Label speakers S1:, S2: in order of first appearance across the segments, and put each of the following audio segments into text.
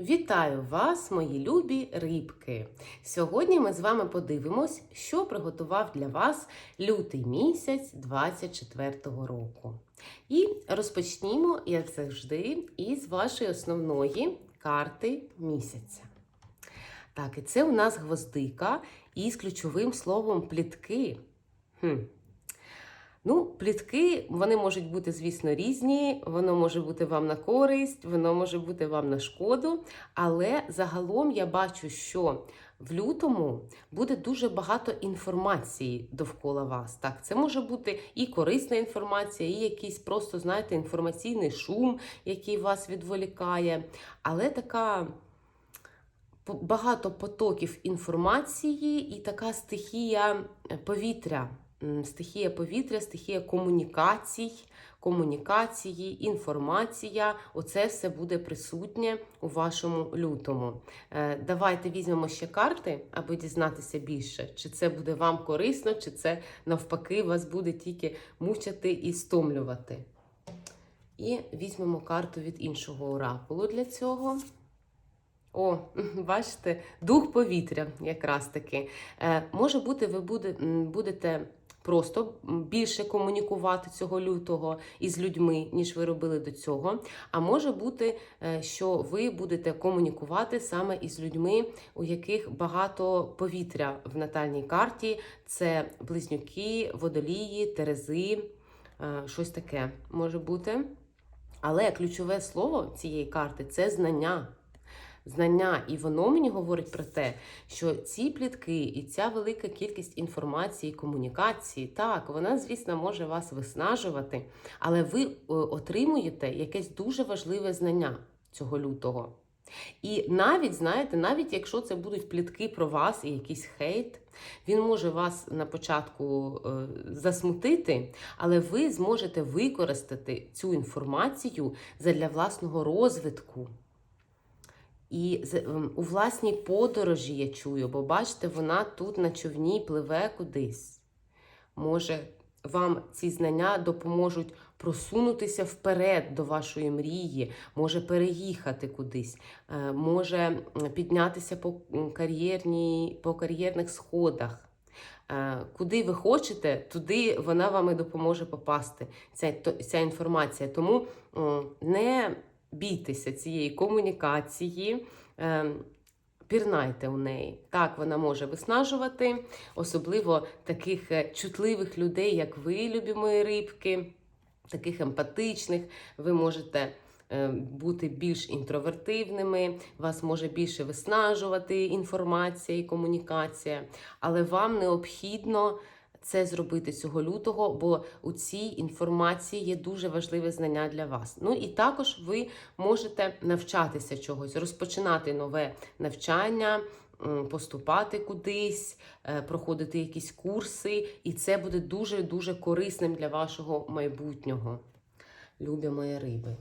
S1: Вітаю вас, мої любі рибки! Сьогодні ми з вами подивимось, що приготував для вас лютий місяць 24-го року. І розпочнімо, як завжди, із вашої основної карти місяця. Так, і це у нас гвоздика із ключовим словом плітки. Хм. Ну, плітки, вони можуть бути, звісно, різні, воно може бути вам на користь, воно може бути вам на шкоду. Але загалом я бачу, що в лютому буде дуже багато інформації довкола вас. Так, це може бути і корисна інформація, і якийсь просто, знаєте, інформаційний шум, який вас відволікає. Але така. Багато потоків інформації і така стихія повітря. Стихія повітря, стихія комунікацій, комунікації, інформація оце все буде присутнє у вашому лютому. Давайте візьмемо ще карти, аби дізнатися більше, чи це буде вам корисно, чи це навпаки вас буде тільки мучити і стомлювати. І візьмемо карту від іншого оракулу для цього. О, бачите, дух повітря якраз таки. Е, Може бути, ви будете просто більше комунікувати цього лютого із людьми, ніж ви робили до цього. А може бути, що ви будете комунікувати саме із людьми, у яких багато повітря в натальній карті. Це близнюки, водолії, терези, щось таке може бути. Але ключове слово цієї карти це знання знання, і воно мені говорить про те, що ці плітки і ця велика кількість інформації, комунікації, так, вона, звісно, може вас виснажувати, але ви е, отримуєте якесь дуже важливе знання цього лютого. І навіть, знаєте, навіть якщо це будуть плітки про вас і якийсь хейт, він може вас на початку е, засмутити, але ви зможете використати цю інформацію для власного розвитку. І ем, у власній подорожі я чую, бо бачите, вона тут на човні пливе кудись. Може, вам ці знання допоможуть просунутися вперед до вашої мрії, може переїхати кудись, е, може піднятися по по кар'єрних сходах. Е, куди ви хочете, туди вона вам і допоможе попасти, ця, ця інформація. Тому не бійтеся цієї комунікації. Ем, пірнайте у неї. Так, вона може виснажувати, особливо таких е, чутливих людей, як ви, любі мої рибки, таких емпатичних. Ви можете е, бути більш інтровертивними, вас може більше виснажувати інформація і комунікація, але вам необхідно це зробити цього лютого, бо у цій інформації є дуже важливе знання для вас. Ну і також ви можете навчатися чогось, розпочинати нове навчання. Поступати кудись, е, проходити якісь курси, і це буде дуже-дуже корисним для вашого майбутнього. Любі мої риби.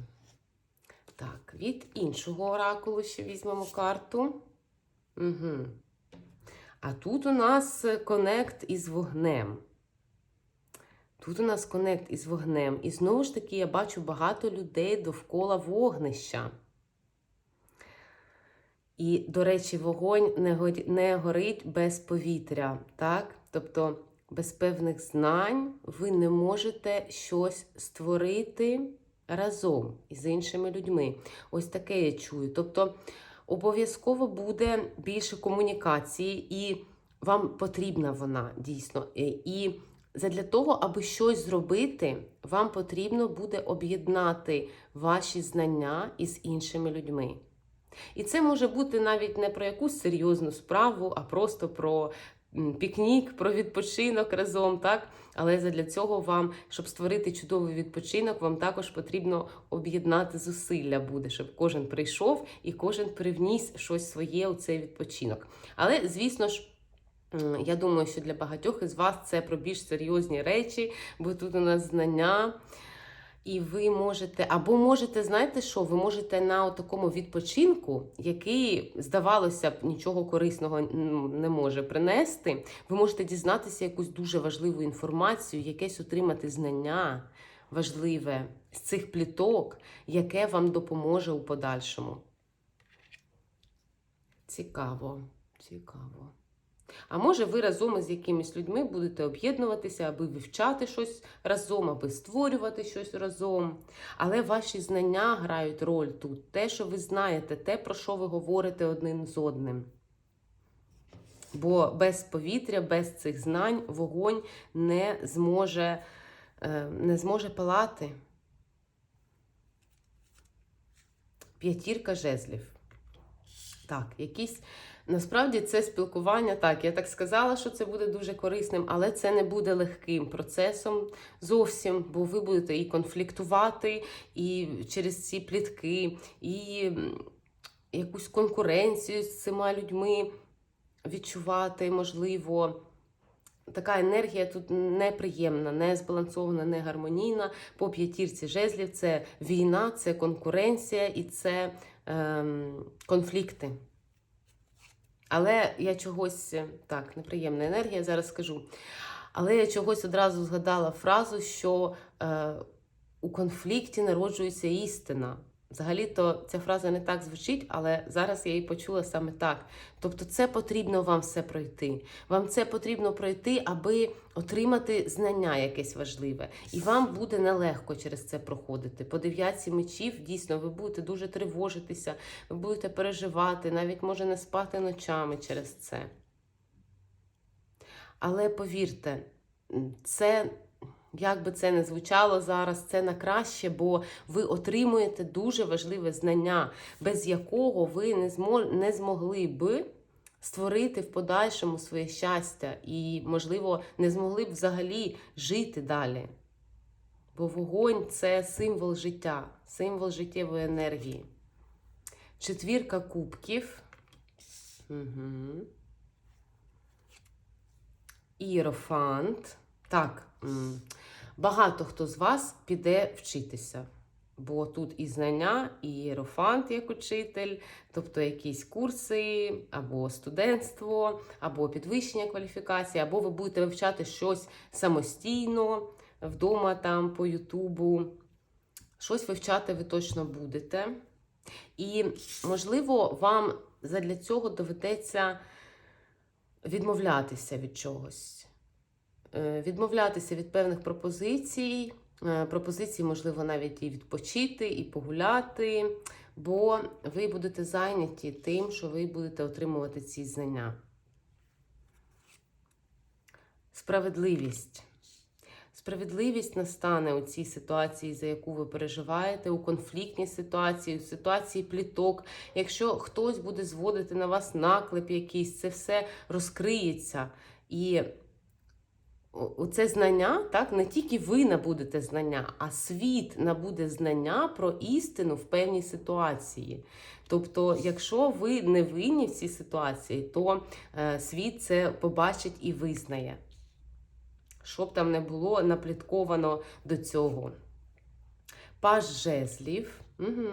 S1: Так, від іншого оракулу ще візьмемо карту. Угу. А тут у нас конект із вогнем. Тут у нас конект із вогнем. І знову ж таки, я бачу багато людей довкола вогнища. І, до речі, вогонь не горить без повітря. так? Тобто, без певних знань ви не можете щось створити разом із іншими людьми. Ось таке я чую. Тобто, обов'язково буде більше комунікації, і вам потрібна вона дійсно. Е, і для того, аби щось зробити, вам потрібно буде об'єднати ваші знання із іншими людьми. І це може бути навіть не про якусь серйозну справу, а просто про пікнік, про відпочинок разом, так? Але для цього вам, щоб створити чудовий відпочинок, вам також потрібно об'єднати зусилля буде, щоб кожен прийшов і кожен привніс щось своє у цей відпочинок. Але, звісно ж. Я думаю, що для багатьох із вас це про більш серйозні речі, бо тут у нас знання. І ви можете, або можете, знаєте що, ви можете на такому відпочинку, який, здавалося б, нічого корисного не може принести, ви можете дізнатися якусь дуже важливу інформацію, якесь отримати знання важливе з цих пліток, яке вам допоможе у подальшому. Цікаво, цікаво. А може, ви разом із якимись людьми будете об'єднуватися, аби вивчати щось разом, аби створювати щось разом. Але ваші знання грають роль тут. Те, що ви знаєте, те, про що ви говорите один з одним. Бо без повітря, без цих знань вогонь не зможе, е, не зможе палати. П'ятірка жезлів. Так, якісь. Насправді це спілкування, так, я так сказала, що це буде дуже корисним, але це не буде легким процесом зовсім, бо ви будете і конфліктувати, і через ці плітки, і якусь конкуренцію з цими людьми відчувати, можливо. Така енергія тут неприємна, не збалансована, не гармонійна. По п'ятірці жезлів це війна, це конкуренція і це ем, конфлікти. Але я чогось так, неприємна енергія, зараз скажу. Але я чогось одразу згадала фразу, що е, у конфлікті народжується істина. Взагалі-то ця фраза не так звучить, але зараз я її почула саме так. Тобто, це потрібно вам все пройти. Вам це потрібно пройти, аби отримати знання якесь важливе. І вам буде нелегко через це проходити. По дев'ятці мечів дійсно ви будете дуже тривожитися, ви будете переживати, навіть може не спати ночами через це. Але повірте, це. Як би це не звучало зараз, це на краще, бо ви отримуєте дуже важливе знання, без якого ви не, змо... не змогли би створити в подальшому своє щастя і, можливо, не змогли б взагалі жити далі. Бо вогонь це символ життя, символ життєвої енергії. Четвірка кубків. Угу. Іерофант. Так, багато хто з вас піде вчитися. Бо тут і знання, і єрофант як учитель, тобто якісь курси, або студентство, або підвищення кваліфікації, або ви будете вивчати щось самостійно вдома там по Ютубу. Щось вивчати ви точно будете. І, можливо, вам задля цього доведеться відмовлятися від чогось. Е, Відмовлятися від певних пропозицій, Е, пропозиції, можливо, навіть і відпочити, і погуляти, бо ви будете зайняті тим, що ви будете отримувати ці знання. Справедливість. Справедливість настане у цій ситуації, за яку ви переживаєте, у конфліктній ситуації, у ситуації пліток. Якщо хтось буде зводити на вас наклеп якийсь, це все розкриється. І це знання, так, не тільки ви набудете знання, а світ набуде знання про істину в певній ситуації. Тобто, якщо ви не винні в цій ситуації, то е, світ це побачить і визнає. Щоб там не було наплітковано до цього. Паж жезлів. Угу,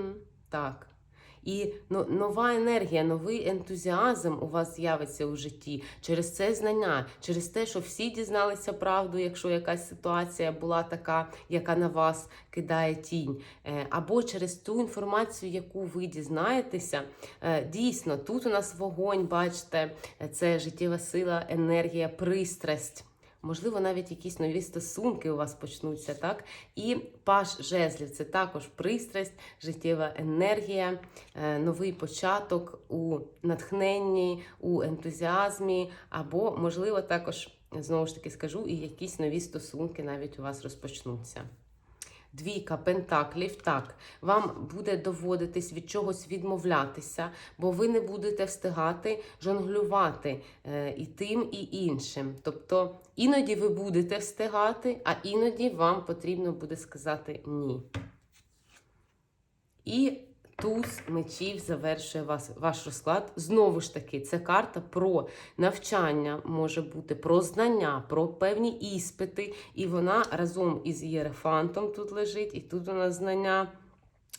S1: так. І ну, нова енергія, новий ентузіазм у вас з'явиться у житті через це знання, через те, що всі дізналися правду, якщо якась ситуація була така, яка на вас кидає тінь. Е, Або через ту інформацію, яку ви дізнаєтеся. Е, Дійсно, тут у нас вогонь, бачите, це життєва сила, енергія, пристрасть. Можливо, навіть якісь нові стосунки у вас почнуться, так? І паш жезлів це також пристрасть, життєва енергія, е, новий початок у натхненні, у ентузіазмі, або, можливо, також, знову ж таки скажу, і якісь нові стосунки навіть у вас розпочнуться. Двійка пентаклів, так, вам буде доводитись від чогось відмовлятися, бо ви не будете встигати жонглювати е, і тим, і іншим. Тобто іноді ви будете встигати, а іноді вам потрібно буде сказати ні. І туз мечів завершує вас, ваш розклад. Знову ж таки, це карта про навчання, може бути про знання, про певні іспити. І вона разом із Єрефантом тут лежить, і тут у нас знання.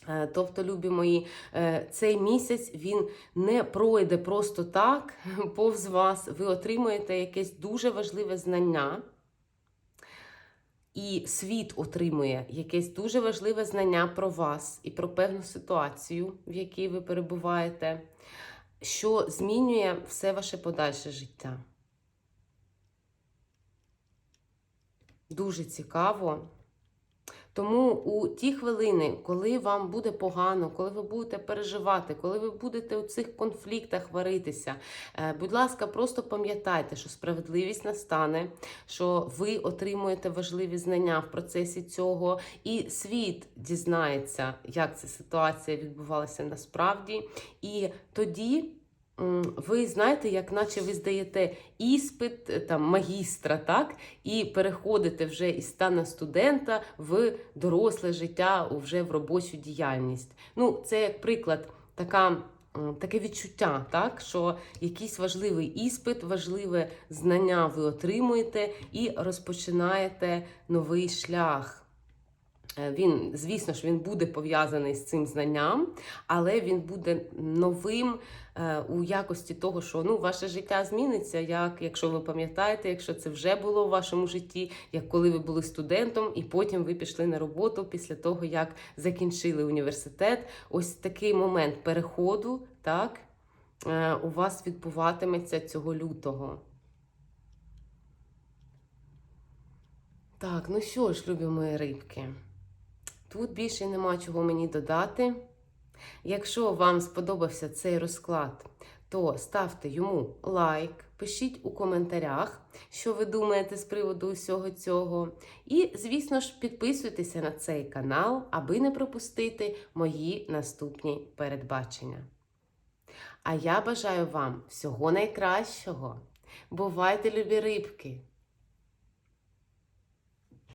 S1: Е, Тобто, любі мої, е, цей місяць він не пройде просто так повз вас. Ви отримуєте якесь дуже важливе знання. І світ отримує якесь дуже важливе знання про вас і про певну ситуацію, в якій ви перебуваєте. що змінює все ваше подальше життя. Дуже цікаво. Тому у ті хвилини, коли вам буде погано, коли ви будете переживати, коли ви будете у цих конфліктах варитися, е, будь ласка, просто пам'ятайте, що справедливість настане, що ви отримуєте важливі знання в процесі цього, і світ дізнається, як ця ситуація відбувалася насправді. І тоді. Ви знаєте, як наче ви здаєте іспит е, там магістра, так? І переходите вже із стану студента в доросле життя, вже в робочу діяльність. Ну, це як приклад, така, таке відчуття, так? що якийсь важливий іспит, важливе знання ви отримуєте і розпочинаєте новий шлях. Е, Він, звісно ж, він буде пов'язаний з цим знанням, але він буде новим е, у якості того, що ну, ваше життя зміниться, як якщо ви пам'ятаєте, якщо це вже було в вашому житті, як коли ви були студентом, і потім ви пішли на роботу після того, як закінчили університет. Ось такий момент переходу, так, е, у вас відбуватиметься цього лютого. Так, ну що ж, любі мої рибки, тут більше нема чого мені додати. Якщо вам сподобався цей розклад, то ставте йому лайк, пишіть у коментарях, що ви думаєте з приводу усього цього. І, звісно ж, підписуйтеся на цей канал, аби не пропустити мої наступні передбачення. А я бажаю вам всього найкращого. Бувайте, любі рибки!